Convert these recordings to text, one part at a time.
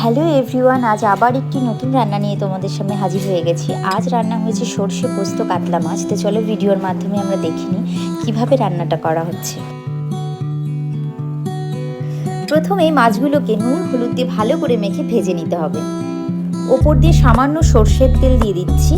Hello everyone, আজ আবার একটি নতুন রান্না নিয়ে তোমাদের সামনে হাজির হয়ে গেছি। আজ রান্না হয়েছে সর্ষে পোস্ত কাতলা মাছ। তো চলো ভিডিওর মাধ্যমে আমরা দেখিনি কীভাবে রান্নাটা করা হচ্ছে। প্রথমে মাছগুলোকে নুন, হলুদ দিয়ে ভালো করে মেখে ভেজে নিতে হবে। ওপর দিয়ে সামান্য সর্ষের তেল দিয়ে দিচ্ছি।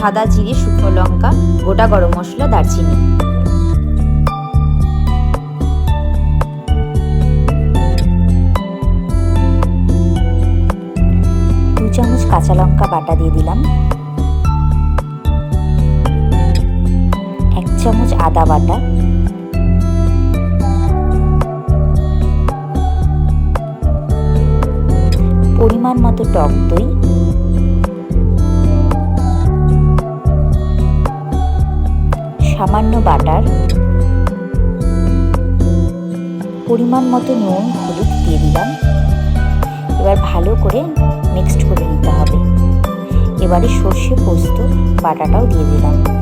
সাদা জিরে, শুকনো লঙ্কা, গোটা গরম মশলা, দারচিনি। দু চামচ কাঁচা লঙ্কা বাটা দিয়ে দিলাম। এক চামচ আদা বাটা। পরিমাণ মতো টক দই। সামান্য বাটার, পরিমাণ মতো নুন, হলুদ দিয়ে দিলাম। এবার ভালো করে মিক্সড করে নিতে হবে। এবারে সর্ষে পোস্ত বাটাটাও দিয়ে দিলাম।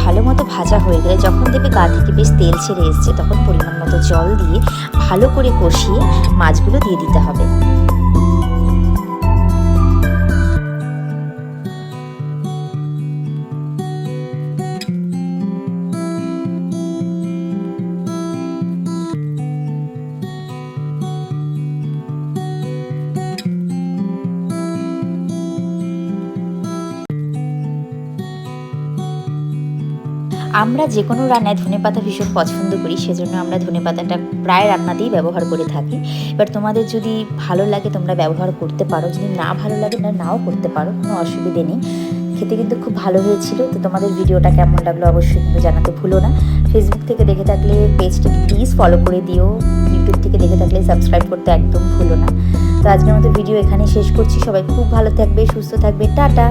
ভালো মতো ভাজা হয়ে গেলে যখন দেখবে গা থেকে বেশ তেল ছেড়ে এসছে, তখন পরিমাণ মতো জল দিয়ে ভালো করে কষিয়ে মাছগুলো দিয়ে দিতে হবে। আমরা যে কোনো রান্নায় ধনে পাতা ভীষণ পছন্দ করি, সেজন্য আমরা ধনে পাতাটা প্রায় রান্নাতেই ব্যবহার করে থাকি। এবার তোমাদের যদি ভালো লাগে, তোমরা ব্যবহার করতে পারো। যদি না ভালো লাগে না নাও করতে পারো, কোনো অসুবিধে নেই। খেতে কিন্তু খুব ভালো হয়েছিল। তো তোমাদের ভিডিওটা কেমন লাগল অবশ্যই কিন্তু জানাতে ভুলো না। ফেসবুক থেকে দেখে থাকলে পেজটাকে প্লিজ ফলো করে দিও। ইউটিউব থেকে দেখে থাকলে সাবস্ক্রাইব করতে একদম ভুলো না। তো আজকের মতো ভিডিও এখানে শেষ করছি। সবাই খুব ভালো থাকবে, সুস্থ থাকবে। টাটা!